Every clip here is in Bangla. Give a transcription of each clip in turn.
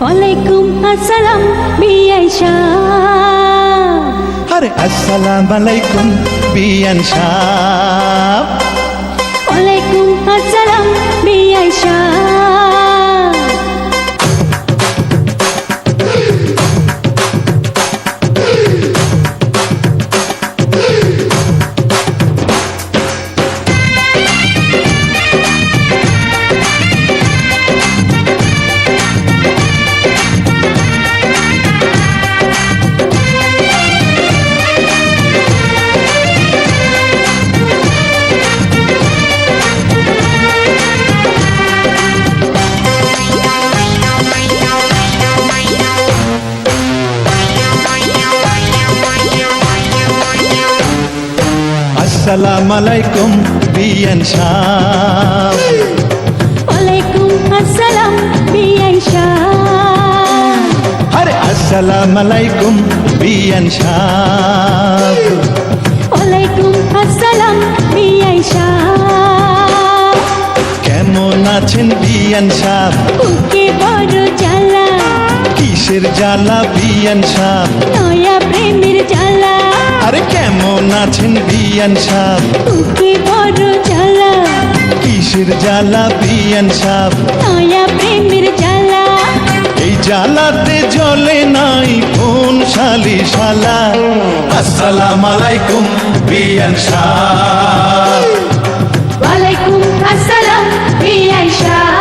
ওয়ালাইকুম আসসালাম বিআই সাহ আরে আসসালাম আলাইকুম বিয়ান সাহ ওয়ালাইকুম আসসালাম বিআই সাহ আসসালাম আলাইকুম বিয়ান সাহ ওয়ালাইকুম আসসালাম বিআই সাহ আরে আসসালাম আলাইকুম বিয়ান সাহ ওয়ালাইকুম আসসালাম বিআই সাহ কেমন আছেন বিয়ান সাহ বুকে বড় জ্বালা। কিসের জ্বালা বিয়ান সাহ নয়া প্রেমের জ্বালা। আরে কেমন আছেন বিয়ান সাহ? বুকে বড় জ্বালা। কিসের জ্বালা বিয়ান সাহ? নয়া প্রেমের জ্বালা। এই জ্বালাতে জ্বলে নাই কোন শালি শালা আসসালাম আলাইকুম বিয়ান সাহ। ওয়ালাইকুম আসসালাম বিআই সাহ।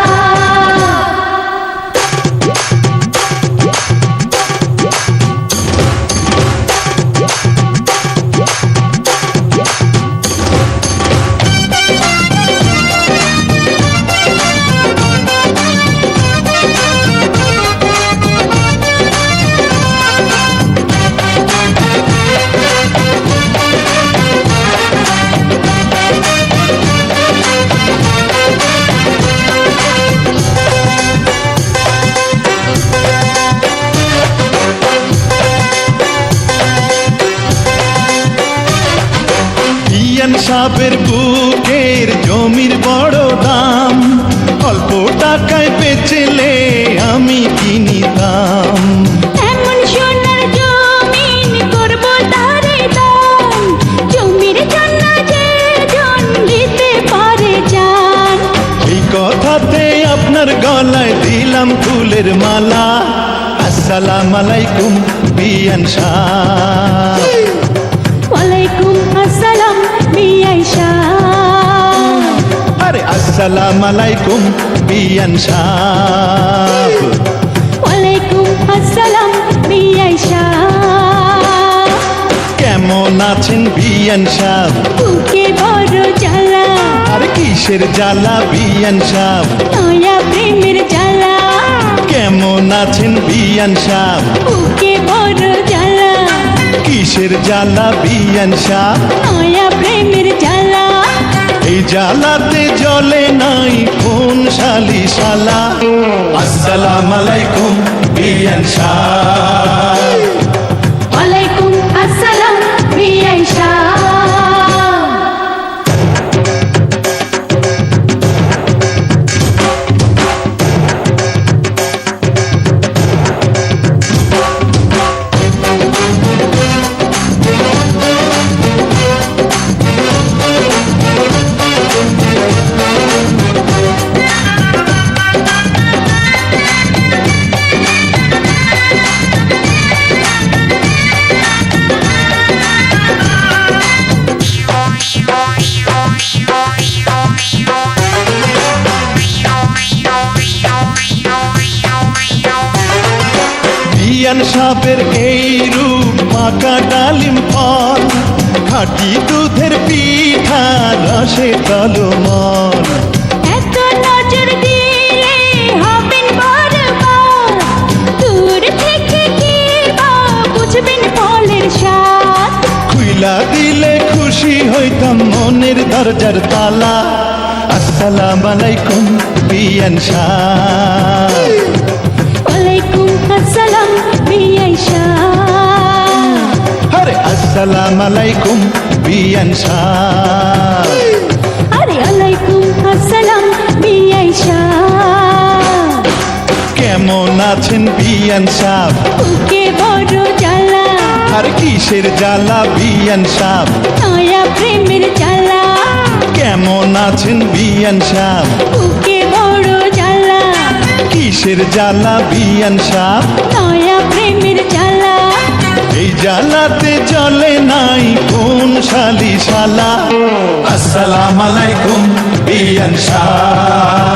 সাহেবের বুকের জমির বড় দাম। অল্প টাকায় বেচলে আমি কিনি দাম এমন সোনার জমিন করব তারে দান জমির জন্য যে জন দিতে পারে জান এই কথাতে আপনার গলায় দিলাম ফুলের মালা। আসসালাম আলাইকুম বিয়ান ওয়ালাইকুম আসসালাম। বিআই সাহ আরে আসসালাম আলাইকুম বিয়ান সাহ। ওয়ালাইকুম আসসালাম বিআই সাহ কেমন আছেন বিয়ান সাহ? বুকে বড় জ্বালা। আর কিসের জ্বালা বিয়ান সাহ? নয়া প্রেমের জ্বালা। কেমন আছেন বিয়ান সাহ? কিসের জ্বালা বিয়ান সাহ নয়া প্রেমের জ্বালা। এই জ্বালাতে জলে নাই কোন শালি শালা আসসালাম আলাইকুম বিয়ান সাপের এই রূপ পাকা ডালিম ফল। খাটি দুধের পিঠা রসে তলমল। খুইলা দিলে খুশি হইতাম মনের দরজার তালা। আসসালাম আলাইকুম বিয়ান সাহ। ওয়ালাইকুম আসসালাম আরে আসসালাম আলাইকুম বিয়ান সাহ আরে আলাইকুম আসসালাম বিআই সাহ কেমন আছেন বিয়ান সাহ বুকে বড় জ্বালা। আর কিসের জ্বালা বিয়ান সাহ নয়া প্রেমের জ্বালা। কেমন আছেন বিয়ান জ্বালা কিসের জ্বালা বিয়ান সাপ। নয়া প্রেমের জ্বালা। এই জ্বালাতে চলে নাই কোন শালি শালা আসসালাম আলাইকুম বিয়ান শাহ